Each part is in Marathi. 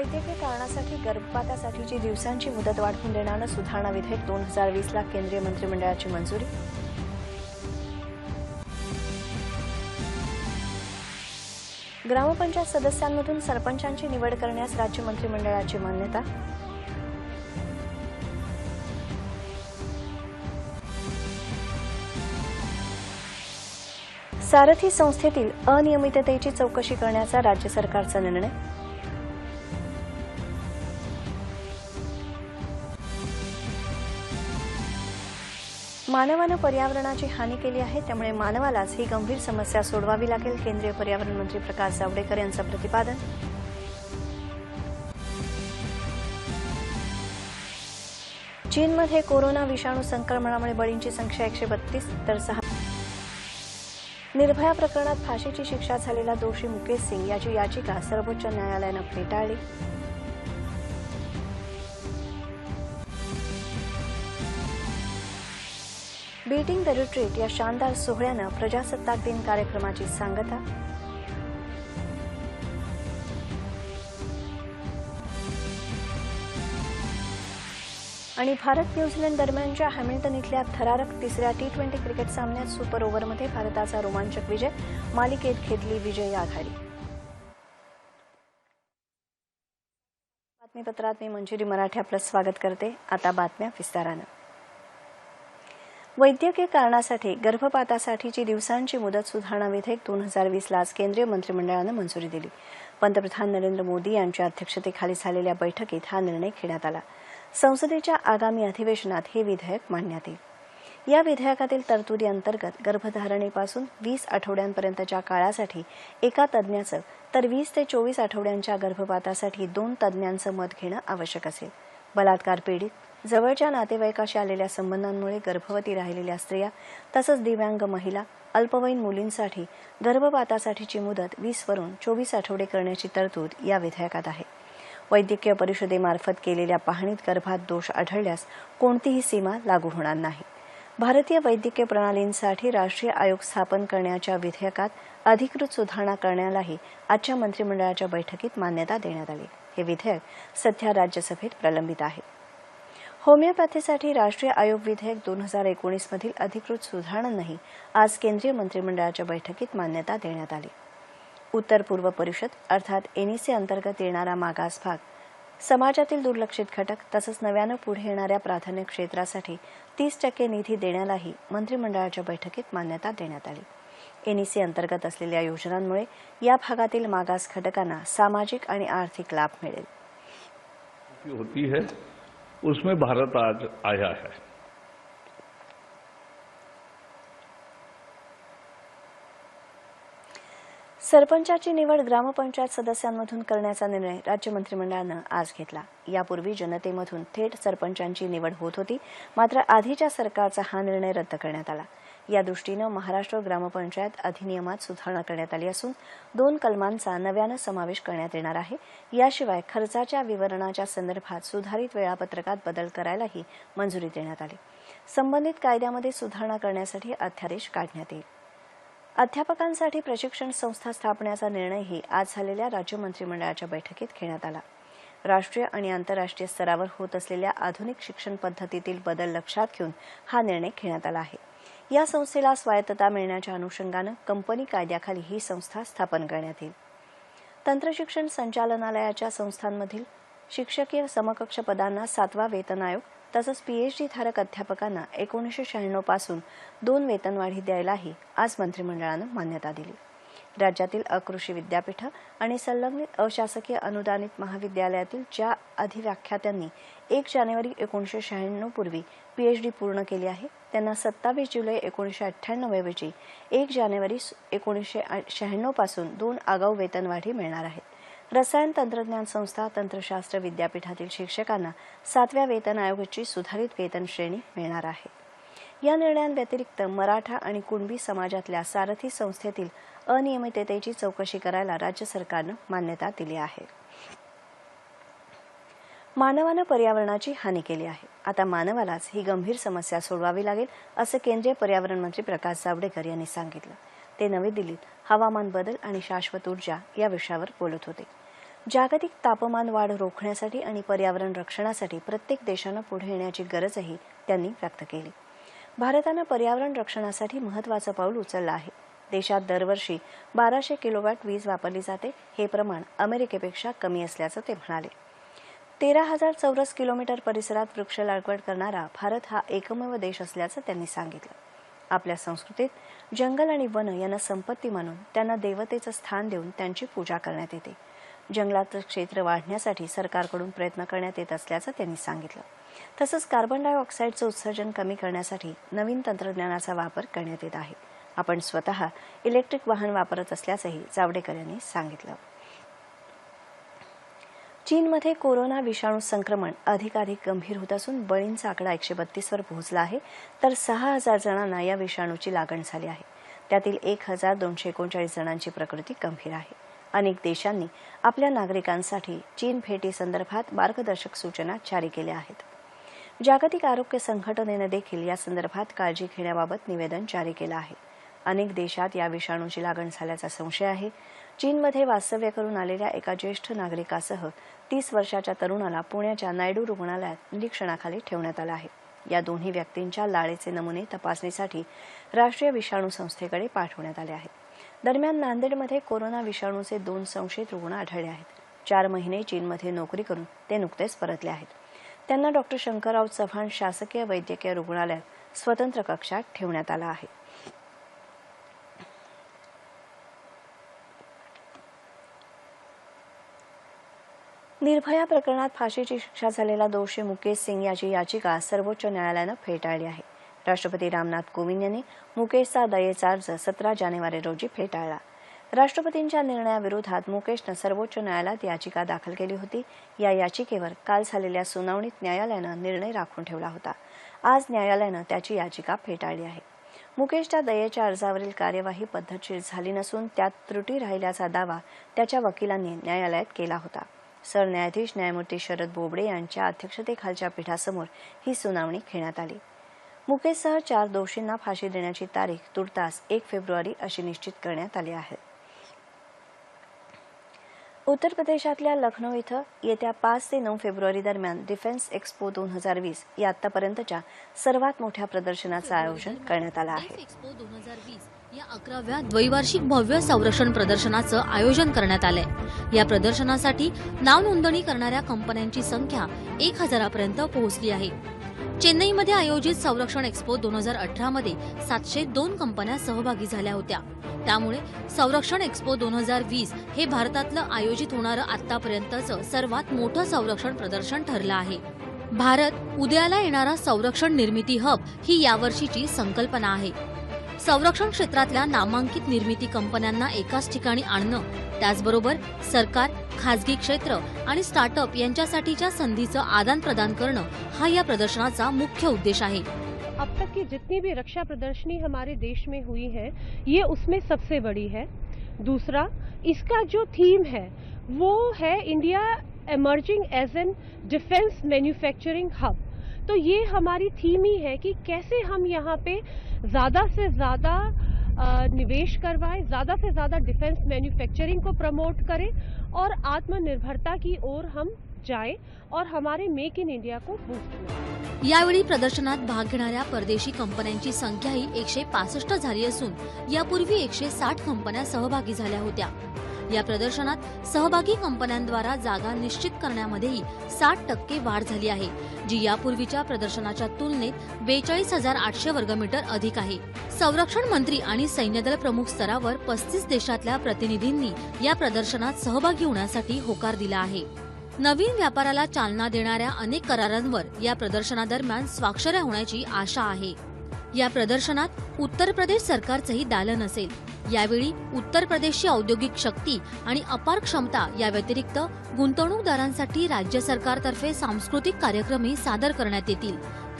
वैद्यकीय कारणासाठी गर्भपातासाठीची दिवसांची मुदत वाढवून देणारं सुधारणा विधेयक दोन हजार वीसला केंद्रीय मंत्रिमंडळाची मंजुरी. ग्रामपंचायत सदस्यांमधून सरपंचांची निवड करण्यास राज्य मंत्रिमंडळाची मान्यता. सारथी संस्थेतील अनियमिततेची चौकशी करण्याचा राज्य सरकारचा निर्णय. मानवानं पर्यावरणाची हानी केली आहे त्यामुळे मानवालाच ही गंभीर समस्या सोडवावी लागेल केंद्रीय पर्यावरण मंत्री प्रकाश जावडेकर यांचं प्रतिपादन. चीनमध्ये कोरोना विषाणू संक्रमणामुळे बळींची संख्या एकशे बत्तीस तर सहा निर्भया प्रकरणात फाशीची शिक्षा झालेला दोषी मुकेश सिंग याची याचिका सर्वोच्च न्यायालयानं फेटाळली. बीटिंग द रिट्रीट या शानदार सोहळ्यानं प्रजासत्ताक दिन कार्यक्रमाची सांगता. आणि भारत न्यूझीलंड दरम्यानच्या हॅमिल्टन इथल्या थरारक तिसऱ्या टी ट्वेंटी क्रिकेट सामन्यात सुपर ओव्हरमध्ये भारताचा रोमांचक विजय मालिकेत घेतली विजयी आघाडी. बातमीपत्रात मी मंजिरी मराठे आपलं स्वागत करते. आता बातम्या विस्तारानं. वैद्यकीय कारणासाठी गर्भपातासाठीची दिवसांची मुदत सुधारणा विधेयक दोन हजार वीसला आज केंद्रीय मंत्रिमंडळानं मंजुरी दिली. पंतप्रधान नरेंद्र मोदी यांच्या अध्यक्षतेखाली झालेल्या बैठकीत हा निर्णय घेण्यात आला. संसदेच्या आगामी अधिवेशनात हे विधेयक मांडण्यात येईल. या विधेयकातील तरतुदी अंतर्गत गर्भधारणेपासून वीस आठवड्यांपर्यंतच्या काळासाठी एका तज्ज्ञाचं तर वीस ते चोवीस आठवड्यांच्या गर्भपातासाठी दोन तज्ज्ञांचं मत घेणं आवश्यक असेल. बलात्कार पीडित जवळच्या नातेवाईकाशी आलेल्या संबंधांमुळे गर्भवती राहिलेल्या स्त्रिया तसंच दिव्यांग महिला अल्पवयीन मुलींसाठी गर्भपातासाठीची मुदत वीसवरून चोवीस आठवडे करण्याची तरतूद या विधेयकात आहे. वैद्यकीय परिषदेमार्फत केलेल्या पाहणीत गर्भात दोष आढळल्यास कोणतीही सीमा लागू होणार नाही. भारतीय वैद्यकीय प्रणालींसाठी राष्ट्रीय आयोग स्थापन करण्याच्या विधेयकात अधिकृत सुधारणा करण्यालाही आजच्या मंत्रिमंडळाच्या बैठकीत मान्यता देण्यात आली. हे विधेयक सध्या राज्यसभेत प्रलंबित आहे. होमिओपॅथीसाठी राष्ट्रीय आयोग विधेयक दोन हजार एकोणीसमधील अधिकृत सुधारणांनाही आज केंद्रीय मंत्रिमंडळाच्या बैठकीत मान्यता देण्यात आली. उत्तर पूर्व परिषद अर्थात एनईसी अंतर्गत येणारा मागास भाग समाजातील दुर्लक्षित घटक तसंच नव्यानं पुढे येणाऱ्या प्राधान्य क्षेत्रासाठी तीस टक्के निधी देण्यालाही मंत्रिमंडळाच्या बैठकीत मान्यता देण्यात आली. एनईसी अंतर्गत असलेल्या योजनांमुळे या भागातील मागास घटकांना सामाजिक आणि आर्थिक लाभ मिळेल. होती है. उसमें भारत आज आया है। सरपंचाची निवड ग्रामपंचायत सदस्यांमधून करण्याचा निर्णय राज्य मंत्रिमंडळानं आज घेतला. यापूर्वी जनतेमधून थेट सरपंचांची निवड होत होती मात्र आधीच्या सरकारचा हा निर्णय रद्द करण्यात आला. या दृष्टीनं महाराष्ट्र ग्रामपंचायत अधिनियमात सुधारणा करण्यात आली असून दोन कलमांचा नव्यानं समावेश करण्यात येणार आहे. याशिवाय खर्चाच्या विवरणाच्या संदर्भात सुधारित वेळापत्रकात बदल करायलाही मंजुरी देण्यात आली. संबंधित कायद्यामध्ये सुधारणा करण्यासाठी अध्यादेश काढण्यात येईल. अध्यापकांसाठी प्रशिक्षण संस्था स्थापण्याचा निर्णयही आज झालेल्या राज्य मंत्रिमंडळाच्या बैठकीत घेण्यात आला. राष्ट्रीय आणि आंतरराष्ट्रीय स्तरावर होत असलेल्या आधुनिक शिक्षण पद्धतीतील बदल लक्षात घेऊन हा निर्णय घेण्यात आला आहे. या संस्थेला स्वायत्तता मिळण्याच्या अनुषंगानं कंपनी कायद्याखाली ही संस्था स्थापन करण्यात येईल. तंत्रशिक्षण संचालनालयाच्या संस्थांमधील शिक्षकीय समकक्ष पदांना सातवा वेतन आयोग तसंच पीएचडी धारक अध्यापकांना एकोणीसशे शहाण्णवपासून दोन वेतनवाढी द्यायलाही आज मंत्रिमंडळानं मान्यता दिली. राज्यातील अकृषी विद्यापीठं आणि संलग्नित अशासकीय अनुदानित महाविद्यालयातील ज्या अधिव्याख्यात्यांनी एक जानेवारी एकोणीसशे शहाण्णव पूर्वी पीएचडी पूर्ण केली आहे त्यांना सत्तावीस जुलै एकोणीसशे अठ्ठ्याण्णव ऐवजी एक जानेवारी एकोणीसशे शहाण्णवपासून दोन आगाऊ वेतनवाढी मिळणार आहेत. रसायन तंत्रज्ञान संस्था तंत्रशास्त्र विद्यापीठातील शिक्षकांना सातव्या वेतन आयोगाची सुधारित वेतन श्रेणी मिळणार आहे. या निर्णयांव्यतिरिक्त मराठा आणि कुणबी समाजातल्या सारथी संस्थेतील अनियमिततेची चौकशी करायला राज्य सरकारनं मान्यता दिली आहे. मानवानं पर्यावरणाची हानी केली आहे. आता मानवालाच ही गंभीर समस्या सोडवावी लागेल असं केंद्रीय पर्यावरण मंत्री प्रकाश जावडेकर यांनी सांगितलं. ते नवी दिल्लीत हवामान बदल आणि शाश्वत ऊर्जा या विषयावर बोलत होते. जागतिक तापमान वाढ रोखण्यासाठी आणि पर्यावरण रक्षणासाठी प्रत्येक देशानं पुढे येण्याची गरजही त्यांनी व्यक्त केली. भारतानं पर्यावरण रक्षणासाठी महत्त्वाचं पाऊल उचललं आहे. देशात दरवर्षी बाराशे किलोवॅट वीज वापरली जाते. हे प्रमाण अमेरिकेपेक्षा कमी असल्याचं ते म्हणाले. तेरा हजार चौरस किलोमीटर परिसरात वृक्ष लागवड करणारा भारत हा एकमेव देश असल्याचं त्यांनी सांगितलं. आपल्या संस्कृतीत जंगल आणि वन यांना संपत्ती मानून त्यांना देवतेचं स्थान देऊन त्यांची पूजा करण्यात येते. जंगलाचं क्षेत्र वाढण्यासाठी सरकारकडून प्रयत्न करण्यात येत असल्याचं त्यांनी सांगितलं. तसंच कार्बन डायऑक्साईडचं उत्सर्जन कमी करण्यासाठी नवीन तंत्रज्ञानाचा वापर करण्यात येत आहे. आपण स्वतः इलेक्ट्रिक वाहन वापरत असल्याचंही जावडेकर यांनी सांगितलं. चीनमध्ये कोरोना विषाणू संक्रमण अधिकाधिक गंभीर होत असून बळींचा आकडा एकशे बत्तीसवर पोहोचला आहे तर सहा हजार जणांना या विषाणूची लागण झाली आहे. त्यातील एक हजार दोनशे एकोणचाळीस जणांची प्रकृती गंभीर आहे. अनेक देशांनी आपल्या नागरिकांसाठी चीन भेटीसंदर्भात मार्गदर्शक सूचना जारी केल्या आहेत. जागतिक आरोग्य संघटनेनं देखील या संदर्भात काळजी घेण्याबाबत निवेदन जारी केलं आहे. अनेक देशात या विषाणूची लागण झाल्याचा संशय आहे. चीनमध्ये वास्तव्य करून आलेल्या एका ज्येष्ठ नागरिकासह तीस वर्षाच्या तरुणाला पुण्याच्या नायडू रुग्णालयात निरीक्षणाखाली ठेवण्यात आलं आहे. या दोन्ही व्यक्तींच्या लाळेचे नमुने तपासणीसाठी राष्ट्रीय विषाणू संस्थेकडे पाठवण्यात आले आहेत. दरम्यान नांदेडमध्ये कोरोना विषाणूचे दोन संशयित रुग्ण आढळले आहेत. चार महिने चीनमध्ये नोकरी करून ते नुकतेच परतले आहेत. त्यांना डॉक्टर शंकरराव चव्हाण शासकीय वैद्यकीय रुग्णालयात स्वतंत्र कक्षात ठेवण्यात आलं आहे. निर्भया प्रकरणात फाशीची शिक्षा झालेला दोषी मुकेश सिंग याची याचिका सर्वोच्च न्यायालयानं फेटाळली आहे. राष्ट्रपती रामनाथ कोविंद यांनी मुकेशचा दयेचा अर्ज सतरा जानेवारी रोजी फेटाळला. राष्ट्रपतींच्या निर्णयाविरोधात मुकेशनं सर्वोच्च न्यायालयात याचिका दाखल केली होती. या याचिकेवर काल झालेल्या सुनावणीत न्यायालयानं निर्णय राखून ठेवला होता. आज न्यायालयानं त्याची याचिका फेटाळली आहे. मुकेशच्या दयेच्या अर्जावरील कार्यवाही पद्धतशीर झाली नसून त्यात त्रुटी राहिल्याचा दावा त्याच्या वकिलांनी न्यायालयात केला होता. सरन्यायाधीश न्यायमूर्ती शरद बोबडे यांच्या अध्यक्षतेखालच्या पीठासमोर ही सुनावणी घेण्यात आली. मुकेशसह चार दोषींना फाशी देण्याची तारीख तुर्तास एक फेब्रुवारी अशी निश्चित करण्यात आली आहे. उत्तर प्रदेशातल्या लखनौ इथं येत्या पाच ते नऊ फेब्रुवारी दरम्यान डिफेन्स एक्स्पो दोन हजार वीस या आतापर्यंतच्या सर्वात मोठ्या प्रदर्शनाचं आयोजन करण्यात आलं आहे. या अकराव्या द्वैवार्षिक भव्य संरक्षण प्रदर्शनाचं आयोजन करण्यात आलंय. या प्रदर्शनासाठी नाव नोंदणी करणाऱ्या कंपन्यांची संख्या एक हजारापर्यंत पोहोचली आहे. चेन्नईमध्ये आयोजित संरक्षण एक्स्पो दोन हजार अठरामध्ये सातशे दोन कंपन्या सहभागी झाल्या होत्या. त्यामुळे संरक्षण एक्स्पो दोन हजार वीस हे भारतातलं आयोजित होणारं आतापर्यंतचं सर्वात मोठं संरक्षण प्रदर्शन ठरलं आहे. भारत उद्याला येणारा संरक्षण निर्मिती हब ही यावर्षीची संकल्पना आहे. संरक्षण क्षेत्रातल्या नामांकित निर्मिती कंपन्यांना एकाच ठिकाणी आणणं त्याचबरोबर सरकार खासगी क्षेत्र आणि स्टार्टअप यांच्यासाठीच्या संधीचं आदान प्रदान करणं हा या प्रदर्शनाचा मुख्य उद्देश आहे. अब तक की जितनी भी रक्षा प्रदर्शनी हमारे देश में हुई है ये उसमें सबसे बड़ी है। दूसरा इसका जो थीम है वो है India emerging as an defence manufacturing hub तो ये हमारी थीम ही है कि कैसे हम यहाँ पे ज़्यादा से ज़्यादा निवेश करवाएँ, ज़्यादा से ज़्यादा डिफेंस मैन्युफैक्चरिंग को प्रमोट करें और आत्मनिर्भरता की ओर हम जाएँ और हमारे मेक इन इंडिया को बूस्ट करें। यावेळी प्रदर्शनात भाग घेणाऱ्या परदेशी कंपन्यांची संख्याही एकशे पासष्ट झाली असून, यापूर्वी एकशे साठ कंपन्या सहभागी झाल्या होत्या. या प्रदर्शनात सहभागी कंपन्यांद्वारा जागा निश्चित करण्यामध्येही साठ टक्के वाढ झाली आहे जी यापूर्वीच्या प्रदर्शनाच्या तुलनेत बेचाळीस हजार आठशे वर्गमीटर अधिक आहे. संरक्षण मंत्री आणि सैन्यदल प्रमुख स्तरावर पस्तीस देशातल्या प्रतिनिधींनी या प्रदर्शनात सहभागी होण्यासाठी होकार दिला आहे. नवीन व्यापाराला चालना देणाऱ्या अनेक करारांवर या प्रदर्शनादरम्यान स्वाक्षऱ्या होण्याची आशा आहे. या प्रदर्शनात उत्तर प्रदेश सरकारचंही दालन असेल. यावेळी उत्तर प्रदेशची औद्योगिक शक्ती आणि अपार क्षमता या व्यतिरिक्त गुंतवणूकदारांसाठी राज्य सरकारतर्फे सांस्कृतिक कार्यक्रमही सादर करण्यात येतील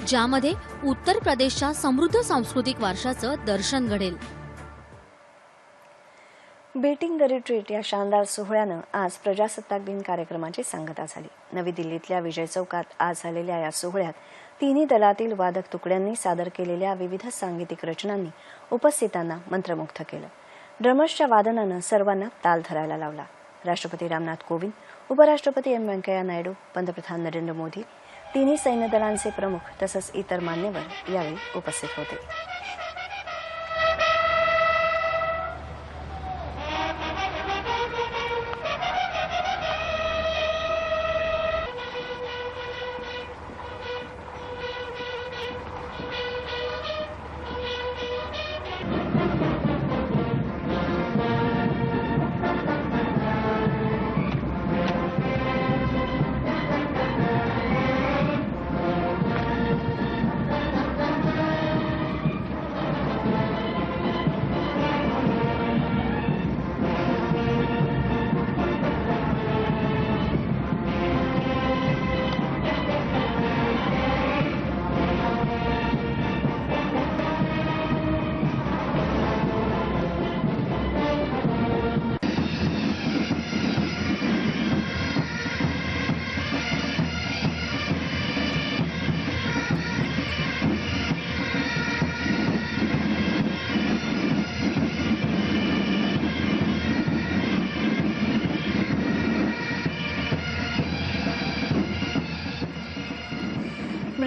ज्यामध्ये उत्तर प्रदेशच्या समृद्ध सांस्कृतिक वारशाचं दर्शन घडेल. बीटिंग द रिट्रीट या शानदार सोहळ्यानं आज प्रजासत्ताक दिन कार्यक्रमाची सांगता झाली. नवी दिल्लीतल्या विजय चौकात आज झालेल्या या सोहळ्यात तिन्ही दलातील वादक तुकड्यांनी सादर केलेल्या विविध सांगीतिक रचनांनी उपस्थितांना मंत्रमुग्ध केलं. ड्रमर्सच्या वादनानं सर्वांना ताल धरायला लावला. राष्ट्रपती रामनाथ कोविंद उपराष्ट्रपती एम व्यंकय्या नायडू पंतप्रधान नरेंद्र मोदी तिन्ही सैन्य दलांचे प्रमुख तसंच इतर मान्यवर यावेळी उपस्थित होते.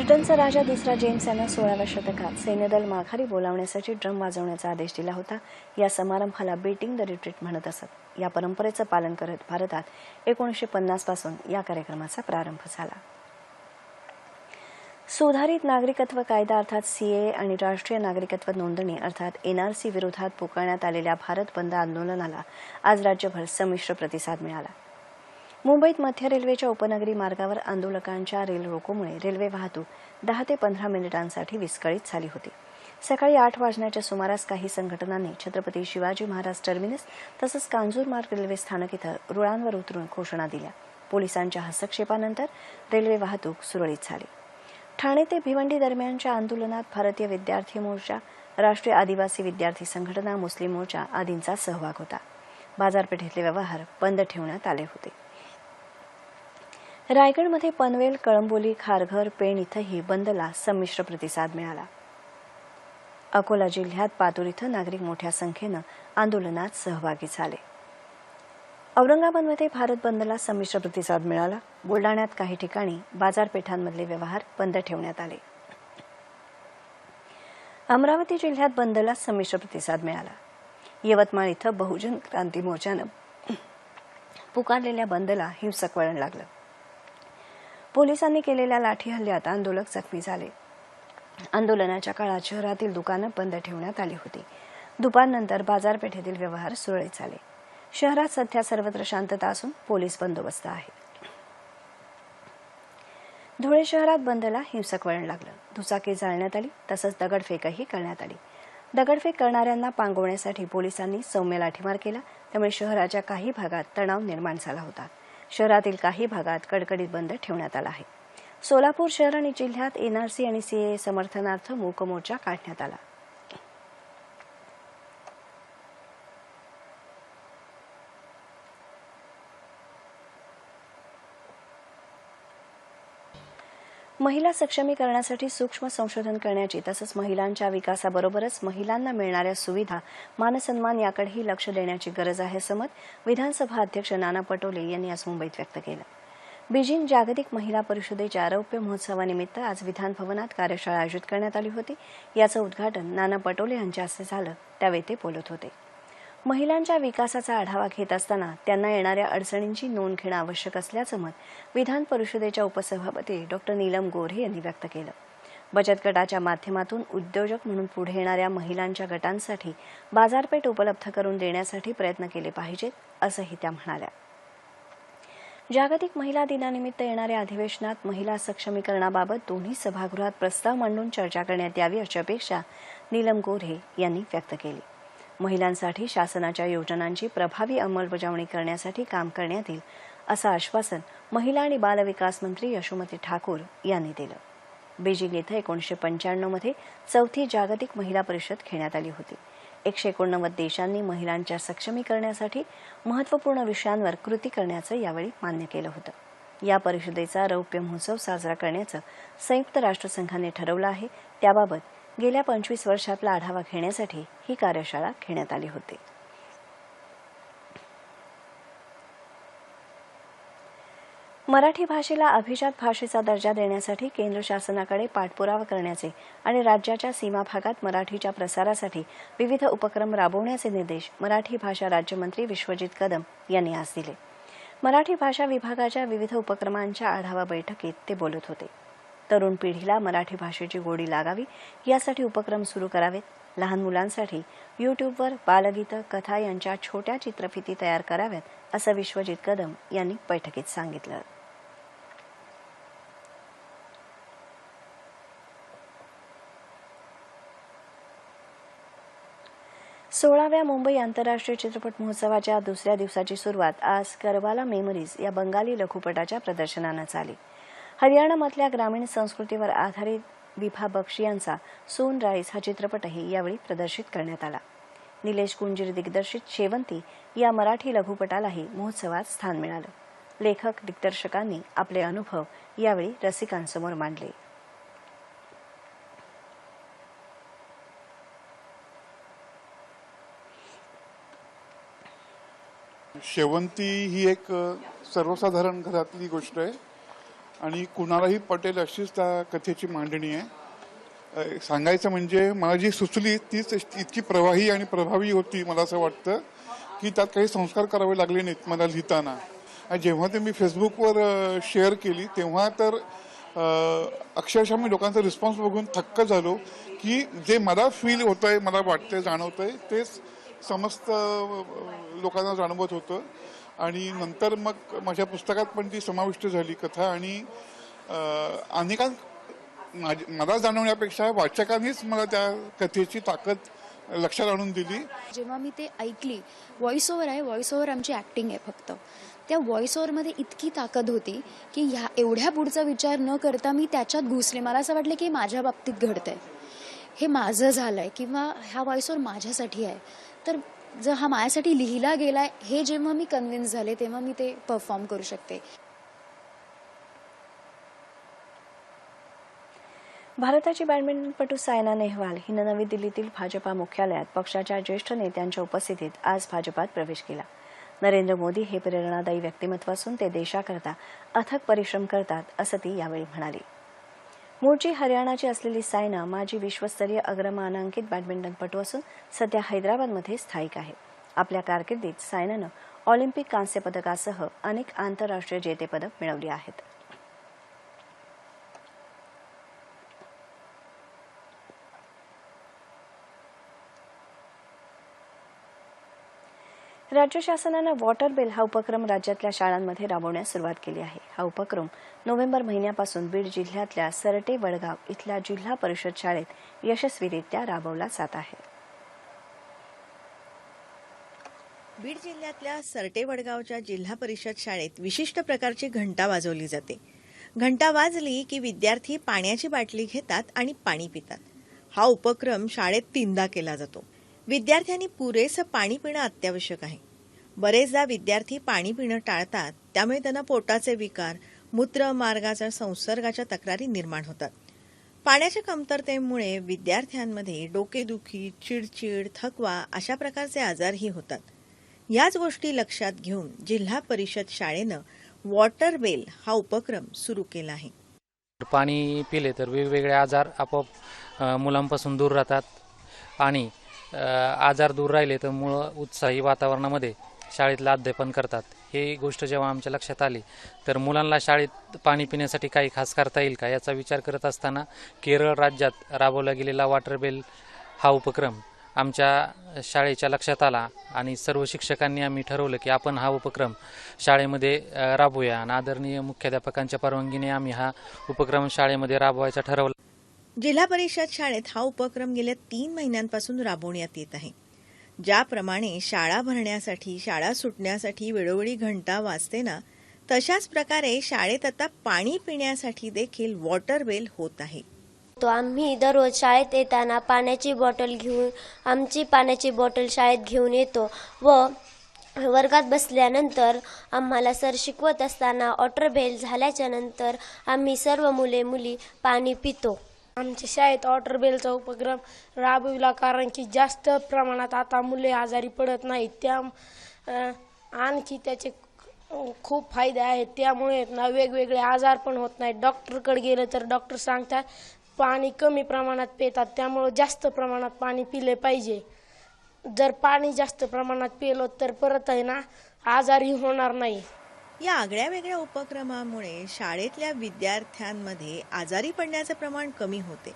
ब्रिटनचा राजा दुसरा जेम्स यानं सोळाव्या शतकात सैन्यदल माघारी बोलावण्यासाठी ड्रम वाजवण्याचा आदेश दिला होता. या समारंभाला बीटिंग द रिट्रीट म्हणत असत. या परंपरेचं पालन करत भारतात एकोणीसशे पन्नासपासून या कार्यक्रमाचा प्रारंभ झाला. सुधारित नागरिकत्व कायदा अर्थात सीए आणि राष्ट्रीय नागरिकत्व नोंदणी अर्थात एनआरसी विरोधात पुकारण्यात आलेल्या भारत बंद आंदोलनाला आज राज्यभर संमिश्र प्रतिसाद मिळाला. मुंबईत मध्य रेल्वेच्या उपनगरी मार्गावर आंदोलकांच्या रेल रोकोमुळे रेल्वे वाहतूक दहा ते पंधरा मिनिटांसाठी विस्कळीत झाली होती. सकाळी आठ वाजण्याच्या सुमारास काही संघटनांनी छत्रपती शिवाजी महाराज टर्मिनस तसंच कांजूरमार्ग रेल्वे स्थानक इथं रुळांवर उतरून घोषणा दिल्या. पोलिसांच्या हस्तक्षेपानंतर रेल्वे वाहतूक सुरळीत झाली. ठाणे ते भिवंडी दरम्यानच्या आंदोलनात भारतीय विद्यार्थी मोर्चा राष्ट्रीय आदिवासी विद्यार्थी संघटना मुस्लिम मोर्चा आदींचा सहभाग होता. बाजारपेठेतले व्यवहार बंद ठेवण्यात आले होते. रायगडमध्ये पनवेल कळंबोली खारघर पेण इथंही बंदला संमिश्र प्रतिसाद मिळाला. अकोला जिल्ह्यात पातूर इथं नागरिक मोठ्या संख्येनं आंदोलनात सहभागी झाले. औरंगाबादमध्ये भारत बंदला संमिश्र प्रतिसाद मिळाला. बुलडाण्यात काही ठिकाणी बाजारपेठांमधले व्यवहार बंद ठेवण्यात आले. अमरावती जिल्ह्यात बंदला संमिश्र प्रतिसाद मिळाला. यवतमाळ इथं बहुजन क्रांती मोर्चानं पुकारलेल्या बंदला हिंसक वळण लागलं. पोलिसांनी केलेल्या लाठी हल्ल्यात आंदोलक जखमी झाले. आंदोलनाच्या काळात शहरातील दुकानं बंद ठेवण्यात आली होती. दुपारनंतर बाजारपेठेतील व्यवहार सुरळीत झाले. शहरात सध्या सर्वत्र शांतता असून पोलीस बंदोबस्त आहे. धुळे शहरात बंदला हिंसक वळण लागलं. दुचाकी जाळण्यात आली तसंच दगडफेकही करण्यात आली. दगडफेक करणाऱ्यांना पांगवण्यासाठी पोलिसांनी सौम्य लाठीमार केला. त्यामुळे शहराच्या काही भागात तणाव निर्माण झाला होता. शहरातील काही भागात कडकडीत बंद ठेवण्यात आला आहे. सोलापूर शहर आणि जिल्ह्यात एनआरसी आणि सीए समर्थनार्थ मूक मोर्चा काढण्यात आला. महिला सक्षमीकरणासाठी सूक्ष्म संशोधन करण्याची तसंच महिलांच्या विकासाबरोबरच महिलांना मिळणाऱ्या सुविधा मानसन्मान याकडेही लक्ष देण्याची गरज आहे असं मत विधानसभा अध्यक्ष नाना पटोले यांनी आज मुंबईत व्यक्त केलं. बीजिंग जागतिक महिला परिषदेच्या रौप्य महोत्सवानिमित्त आज विधान भवनात कार्यशाळा आयोजित करण्यात आली होती. याचं उद्घाटन नाना पटोले यांच्या हस्ते झालं. त्यावेळी ते बोलत होते. महिलांच्या विकासाचा आढावा घेत असताना त्यांना येणाऱ्या अडचणींची नोंद घेणं आवश्यक असल्याचं मत विधान परिषदेच्या उपसभापती डॉक्टर नीलम गोऱ्हे यांनी व्यक्त केलं. बचत गटाच्या माध्यमातून उद्योजक म्हणून पुढे येणाऱ्या महिलांच्या गटांसाठी बाजारपेठ उपलब्ध करून देण्यासाठी प्रयत्न केले पाहिजेत असंही त्या म्हणाल्या. जागतिक महिला दिनानिमित्त येणाऱ्या अधिवेशनात महिला सक्षमीकरणाबाबत दोन्ही सभागृहात प्रस्ताव मांडून चर्चा करण्यात यावी अशी अपेक्षा नीलम गोऱ्हे यांनी व्यक्त केली. महिलांसाठी शासनाच्या योजनांची प्रभावी अंमलबजावणी करण्यासाठी काम करण्यात येईल असं आश्वासन महिला आणि बालविकास मंत्री यशोमती ठाकूर यांनी दिलं. बीजिंग इथं एकोणीसशे पंच्याण्णवमध्ये चौथी जागतिक महिला परिषद घेण्यात आली होती. एकशे एकोणनव्वद देशांनी महिलांच्या सक्षमीकरणासाठी महत्त्वपूर्ण विषयांवर कृती करण्याचं यावेळी मान्य केलं होतं. या परिषदेचा रौप्य महोत्सव साजरा करण्याचं संयुक्त राष्ट्रसंघाने ठरवलं आहे त्याबाबत गेल्या पंचवीस वर्षातला आढावा घेण्यासाठी ही कार्यशाळा घेण्यात आली होती. मराठी भाषेला अभिजात भाषेचा दर्जा देण्यासाठी केंद्र शासनाकडे पाठपुरावा करण्याचे आणि राज्याच्या सीमा भागात मराठीच्या प्रसारासाठी विविध उपक्रम राबवण्याचे निर्देश मराठी भाषा राज्यमंत्री विश्वजित कदम यांनी आज दिले. मराठी भाषा विभागाच्या विविध उपक्रमांच्या आढावा बैठकीत ते बोलत होते. तरुण पिढीला मराठी भाषेची गोडी लागावी यासाठी उपक्रम सुरू करावेत. लहान मुलांसाठी यूट्यूबवर बालगीतं कथा यांच्या छोट्या चित्रफिती तयार कराव्यात असं विश्वजित कदम यांनी बैठकीत सांगितलं. सोळाव्या मुंबई आंतरराष्ट्रीय चित्रपट महोत्सवाच्या दुसऱ्या दिवसाची सुरुवात आज करवाला मेमरीज या बंगाली लघुपटाच्या प्रदर्शनानं झाली. हरियाणामधल्या ग्रामीण संस्कृतीवर आधारित विभा बक्षी यांचा सोन राईस हा चित्रपटही यावेळी प्रदर्शित करण्यात आला. निलेश कुंजीर दिग्दर्शित शेवंती या मराठी लघुपटालाही महोत्सवात स्थान मिळालं. लेखक दिग्दर्शकांनी आपले अनुभव यावेळी रसिकांसमोर मांडले. शेवंती ही एक सर्वसाधारण घरातली गोष्ट आहे. आणि कुणालाही पटेल अशीच त्या कथेची मांडणी आहे. सांगायचं म्हणजे मला जी सुचली तीच इतकी प्रवाही आणि प्रभावी होती मला असं वाटतं की त्यात काही संस्कार करावे लागले नाहीत मला लिहिताना. आणि जेव्हा ते मी फेसबुकवर शेअर केली तेव्हा तर अक्षरशः मी लोकांचा रिस्पॉन्स बघून थक्क झालो की जे मला फील होतंय मला वाटतंय जाणवतंय तेच समस्त लोकांना जाणवत होतं. आणि नंतर मग माझ्या पुस्तकात पण ती समाविष्ट झाली कथा आणि अ, अनेकां माझ- मला जाणवण्यापेक्षा वाचकांनीच मला त्या कथेची ताकद लक्षात आणून दिली. जेव्हा मी ते ऐकली व्हॉइस ओव्हर आहे व्हॉइस ओव्हर आमची ॲक्टिंग आहे फक्त. त्या व्हॉइस ओव्हरमध्ये इतकी ताकद होती की ह्या एवढ्या पुढचा विचार न करता मी त्याच्यात घुसले. मला असं वाटलं की माझ्या बाबतीत घडतंय. हे माझं झालंय किंवा ह्या व्हॉइस ओव्हर माझ्यासाठी आहे. तर जर हा माझ्यासाठी लिहिला गेलाय हे जेव्हा मी कन्व्हिन्स झाले तेव्हा मी ते परफॉर्म करू शकते. भारताची बॅडमिंटनपटू सायना नेहवाल हिनं नवी दिल्लीतील भाजपा मुख्यालयात पक्षाच्या ज्येष्ठ नेत्यांच्या उपस्थितीत आज भाजपात प्रवेश केला. नरेंद्र मोदी हे प्रेरणादायी व्यक्तिमत्व असून ते देशाकरता अथक परिश्रम करतात असं ती यावेळी म्हणाली. मूळची हरियाणाची असलेली सायना माजी विश्वस्तरीय अग्रमानांकित बॅडमिंटनपटू असून सध्या हैदराबादमध्ये स्थायिक आहे. आपल्या कारकिर्दीत सायनानं ऑलिम्पिक कांस्य पदकासह अनेक आंतरराष्ट्रीय जेतेपदक मिळवली आहेत. राज्य शासनानं वॉटर बिल हा उपक्रम राज्यातल्या शाळांमध्ये राबवण्यास सुरुवात केली आहे. हा उपक्रम नोव्हेंबर महिन्यापासून बीड जिल्ह्यातल्या सरटे वडगाव इथल्या जिल्हा परिषद शाळेत यशस्वीरित्या राबवला जात आहे. बीड जिल्ह्यातल्या सरटे वडगावच्या जिल्हा परिषद शाळेत विशिष्ट प्रकारची घंटा वाजवली जाते. घंटा वाजली की विद्यार्थी पाण्याची बाटली घेतात आणि पाणी पितात. हा उपक्रम शाळेत तीनदा केला जातो. विद्यार्थ्यांनी पुरेसं पाणी पिणं अत्यावश्यक आहे. बरेचदा विद्यार्थी पाणी पिणं टाळतात त्यामुळे त्यांना पोटाचे विकार मूत्रमार्गाचा संसर्गाच्या तक्रारी निर्माण होतात. पाण्याच्या कमतरतेमुळे विद्यार्थ्यांमध्ये डोकेदुखी चिडचिड थकवा अशा प्रकारचे आजारही होतात. याच गोष्टी लक्षात घेऊन जिल्हा परिषद शाळेनं वॉटर बेल हा उपक्रम सुरू केला आहे. पाणी पिले तर वेगवेगळे आजार आपोआप मुलांपासून दूर राहतात आणि आजार दूर राहिले तर मुलं उत्साही वातावरणामध्ये शाळेतलं अध्यापन करतात. ही गोष्ट जेव्हा आमच्या लक्षात आली तर मुलांना शाळेत पाणी पिण्यासाठी काही खास करता येईल का? याचा विचार करत असताना केरळ राज्यात राबवला गेलेला वॉटर बेल हा उपक्रम आमच्या शाळेच्या लक्षात आला आणि सर्व शिक्षकांनी आम्ही ठरवलं की आपण हा उपक्रम शाळेमध्ये राबवूया. आणि आदरणीय मुख्याध्यापकांच्या परवानगीने आम्ही हा उपक्रम शाळेमध्ये राबवायचा ठरवला. जिल्हा परिषद शाळेत हा उपक्रम गेल्या तीन महिन्यांपासून राबवण्यात येत आहे. ज्याप्रमाणे शाळा भरण्यासाठी शाळा सुटण्यासाठी वेळोवेळी घंटा वाजते ना तशाच प्रकारे शाळेत आता पाणी पिण्यासाठी देखील वॉटर बेल होत आहे. तो आम्ही दररोज शाळेत येताना पाण्याची बॉटल घेऊन आमची पाण्याची बॉटल शाळेत घेऊन येतो व वर्गात बसल्यानंतर आम्हाला सर शिकवत असताना वॉटर बेल झाल्याच्यानंतर आम्ही सर्व मुले मुली पाणी पितो. आमच्या शाळेत वॉटर बेलचा उपक्रम राबविला कारण की जास्त प्रमाणात आता मुले आजारी पडत नाहीत. त्या आणखी त्याचे खूप फायदे आहेत. त्यामुळे ना वेगवेगळे आजार पण होत नाहीत. डॉक्टरकडे गेलं तर डॉक्टर सांगतात पाणी कमी प्रमाणात पितात. त्यामुळं जास्त प्रमाणात पाणी पिले पाहिजे. जर पाणी जास्त प्रमाणात पिलं तर परत आहे ना आजारी होणार नाही. या आगळ्या वेगळ्या उपक्रमामुळे शाळेतल्या विद्यार्थ्यांमध्ये आजारी पडण्याचं प्रमाण कमी होते.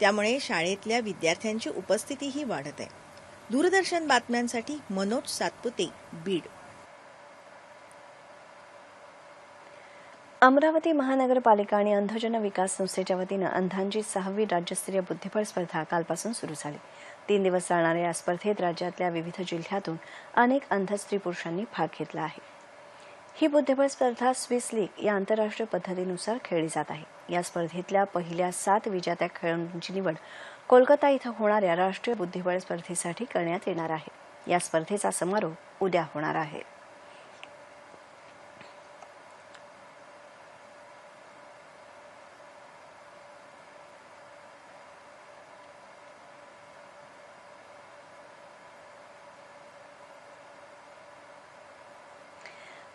त्यामुळे शाळेतल्या विद्यार्थ्यांची उपस्थितीही वाढत आहे. दूरदर्शन बातम्यांसाठी मनोज सातपुते बीड. अमरावती महानगरपालिका आणि अंधजन विकास संस्थेच्या वतीनं अंधांची सहावी राज्यस्तरीय बुद्धिबळ स्पर्धा कालपासून सुरू झाली. तीन दिवस चालणाऱ्या या स्पर्धेत राज्यातल्या विविध जिल्ह्यातून अनेक अंध स्त्री पुरुषांनी भाग घेतला आहे. ही बुद्धिबळ स्पर्धा स्विस लीग या आंतरराष्ट्रीय पद्धतीनुसार खेळली जात आहे. या स्पर्धेतल्या पहिल्या सात विजेत्या खेळाडूंची निवड कोलकाता इथं होणाऱ्या राष्ट्रीय बुद्धिबळ स्पर्धेसाठी करण्यात येणार आहे. या स्पर्धेचा समारोप उद्या होणार आहे.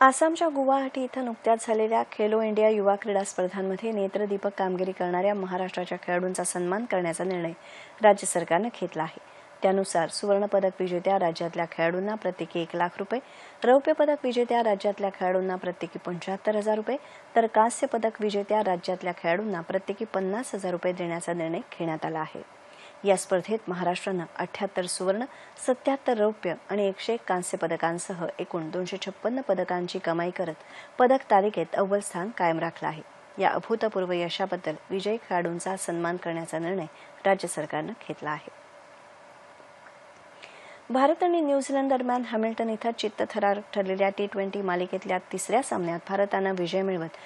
आसामच्या गुवाहाटी इथं नुकत्याच झालेल्या खेलो इंडिया युवा क्रीडा स्पर्धांमध्ये नेत्रदीपक कामगिरी करणाऱ्या महाराष्ट्राच्या खेळाडूंचा सन्मान करण्याचा निर्णय राज्य सरकारनं घेतला आहे. त्यानुसार सुवर्णपदक विजेत्या राज्यातल्या खेळाडूंना प्रत्येकी एक लाख रुपये रौप्य पदक विजेत्या राज्यातल्या खेळाडूंना प्रत्येकी पंच्याहत्तर हजार रुपये तर कांस्य पदक विजेत्या राज्यातल्या खेळाडूंना प्रत्येकी पन्नास हजार रुपये देण्याचा निर्णय घेण्यात आला आहे. या स्पर्धेत महाराष्ट्रानं अठ्याहत्तर सुवर्ण सत्याहत्तर रौप्य आणि एकशे एक कांस्य पदकांसह एकूण दोनशे छप्पन्न पदकांची कमाई करत पदक तालिकेत अव्वल स्थान कायम राखलं आहे. या अभूतपूर्व यशाबद्दल विजयी खेळाडूंचा सन्मान करण्याचा निर्णय राज्य सरकारनं घेतला आहे. भारत आणि न्यूझीलंड दरम्यान हॅमिल्टन इथं चित्तथरारक ठरलेल्या टी ट्वेंटी मालिकेतल्या तिसऱ्या सामन्यात भारतानं विजय मिळवत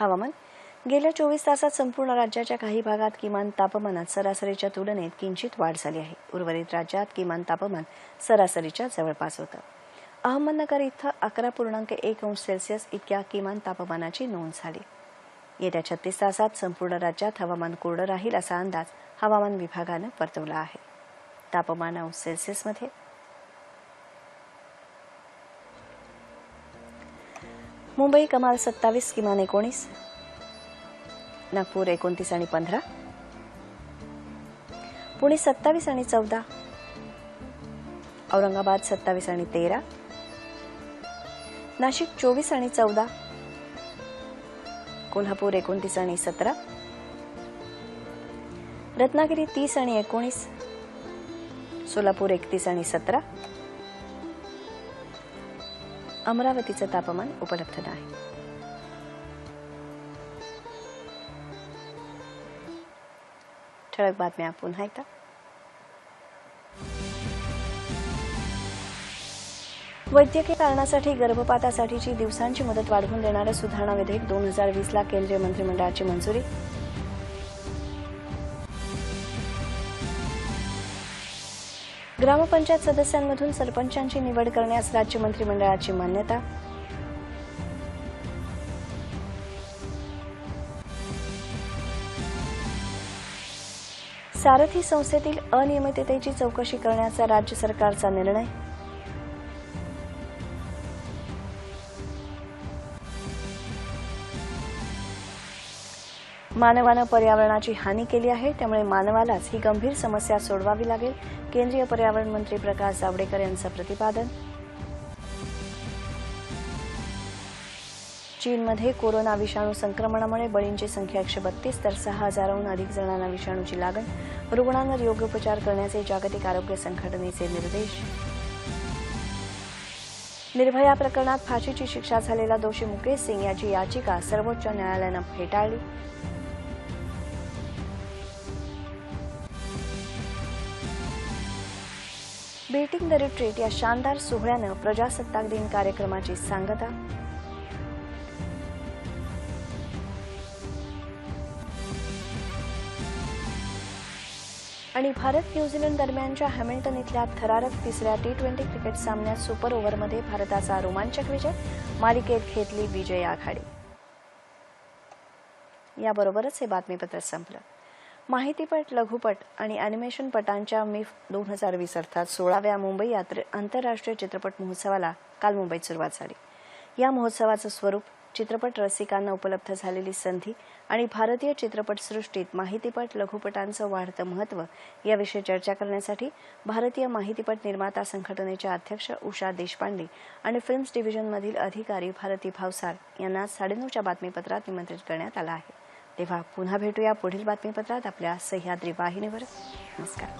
हवामान गेल्या चोवीस तासात संपूर्ण राज्याच्या काही भागात किमान तापमानात सरासरीच्या तुलनेत किंचित वाढ झाली आहे. उर्वरित राज्यात किमान तापमान सरासरीच्या जवळपास होतं. अहमदनगर इथं अकरा पूर्णांक एक अंश सेल्सिअस इतक्या किमान तापमानाची नोंद झाली. येत्या छत्तीस तासात संपूर्ण राज्यात हवामान कोरडं राहील असा अंदाज हवामान विभागानं वर्तवला आहे. तापमान अंश सेल्सिअसमध्ये मुंबई कमाल सत्तावीस किमान एकोणीस नागपूर एकोणतीस आणि पंधरा. पुणे सत्तावीस आणि चौदा. औरंगाबाद सत्तावीस आणि तेरा. नाशिक चोवीस आणि चौदा. कोल्हापूर एकोणतीस आणि सतरा. रत्नागिरी तीस आणि एकोणीस. सोलापूर एकतीस आणि सतरा. अमरावतीचं तापमान उपलब्ध नाही. ठळक बातम्या पुन्हा एकदा वैद्यकीय कारणासाठी गर्भपातासाठीची दिवसांची मुदत वाढवून देणारं सुधारणा विधेयक दोन हजार वीसला केंद्रीय मंत्रिमंडळाची मंजुरी. ग्रामपंचायत सदस्यांमधून सरपंचांची निवड करण्यास राज्य मंत्रिमंडळाची मान्यता. सारथी संस्थेतील अनियमिततेची चौकशी करण्याचा राज्य सरकारचा निर्णय. मानवानं पर्यावरणाची हानी केली आहे त्यामुळे मानवालाच ही गंभीर समस्या सोडवावी लागेल. केंद्रीय पर्यावरण मंत्री प्रकाश जावडेकर यांचं प्रतिपादन चीनमध्ये कोरोना विषाणू संक्रमणामुळे बळींची संख्या एकशे बत्तीस तर सहा हजाराहून अधिक जणांना विषाणूची लागण. रुग्णांवर योग्योपचार करण्याचे जागतिक आरोग्य संघटनेचे निर्देश. निर्भया प्रकरणात फाशीची शिक्षा झालेला दोषी मुकेश सिंग याची याचिका सर्वोच्च न्यायालयानं फेटाळली. बीटिंग द रिट्रीट या शानदार सोहळ्यानं प्रजासत्ताक दिन कार्यक्रमाची सांगता. आणि भारत न्यूझीलंड दरम्यानच्या हॅमिल्टन इथल्या थरारक तिसऱ्या टी ट्वेंटी क्रिकेट सामन्यात सुपर ओव्हरमध्ये भारताचा रोमांचक विजय मालिकेत घेतली विजय आघाडी. याबरोबरच हे बातमीपत्र संपलं. माहितीपट लघुपट आणि अॅनिमेशन पटांच्या मिफ दोन हजार वीस अर्थात सोळाव्या मुंबई यात्रे आंतरराष्ट्रीय चित्रपट महोत्सवाला काल मुंबईत सुरुवात झाली. या महोत्सवाचं स्वरूप चित्रपट रसिकांना उपलब्ध झालेली संधी आणि भारतीय चित्रपटसृष्टीत माहितीपट लघुपटांचं वाढतं महत्त्व याविषयी चर्चा करण्यासाठी भारतीय माहितीपट निर्माता संघटनेच्या अध्यक्ष उषा देशपांडे आणि फिल्म्स डिव्हिजनमधील अधिकारी भारती भावसार यांना साडेनऊच्या बातमीपत्रात निमंत्रित करण्यात आलं आहे. तेव्हा पुन्हा भेटूया पुढील बातमीपत्रात आपल्या सह्याद्री वाहिनीवर. नमस्कार.